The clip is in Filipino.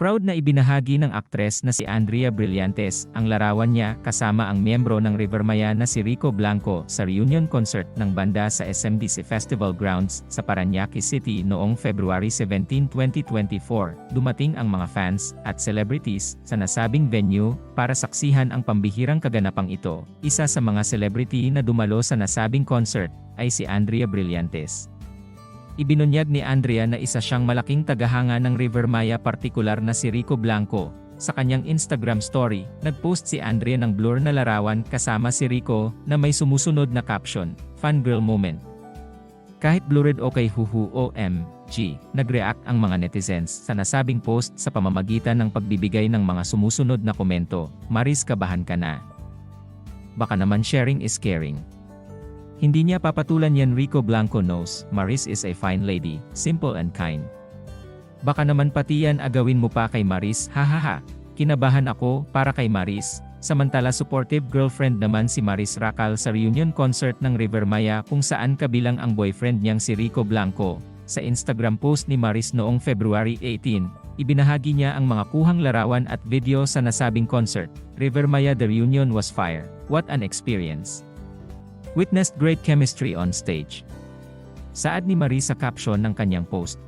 Proud na ibinahagi ng aktres na si Andrea Brillantes ang larawan niya kasama ang miyembro ng Rivermaya na si Rico Blanco sa reunion concert ng banda sa SMDC Festival Grounds sa Paranaque City noong February 17, 2024. Dumating ang mga fans at celebrities sa nasabing venue para saksihan ang pambihirang kaganapang ito. Isa sa mga celebrity na dumalo sa nasabing concert ay si Andrea Brillantes. Ibinunyag ni Andrea na isa siyang malaking tagahanga ng Rivermaya partikular na si Rico Blanco. Sa kanyang Instagram story, nagpost si Andrea ng blur na larawan kasama si Rico na may sumusunod na caption, Fangirl Moment. Kahit blurred okay huhu OMG, nag-react ang mga netizens sa nasabing post sa pamamagitan ng pagbibigay ng mga sumusunod na komento, Maris kabahan ka na. Baka naman sharing is caring. Hindi niya papatulan yan Rico Blanco knows, Maris is a fine lady, simple and kind. Baka naman pati yan agawin mo pa kay Maris, hahaha. Kinabahan ako para kay Maris. Samantala supportive girlfriend naman si Maris Racal sa reunion concert ng Rivermaya kung saan kabilang ang boyfriend niyang si Rico Blanco. Sa Instagram post ni Maris noong February 18, ibinahagi niya ang mga kuhang larawan at video sa nasabing concert. Rivermaya The reunion was fire. What an experience! Witnessed great chemistry on stage. Saad ni Marie sa caption ng kanyang post,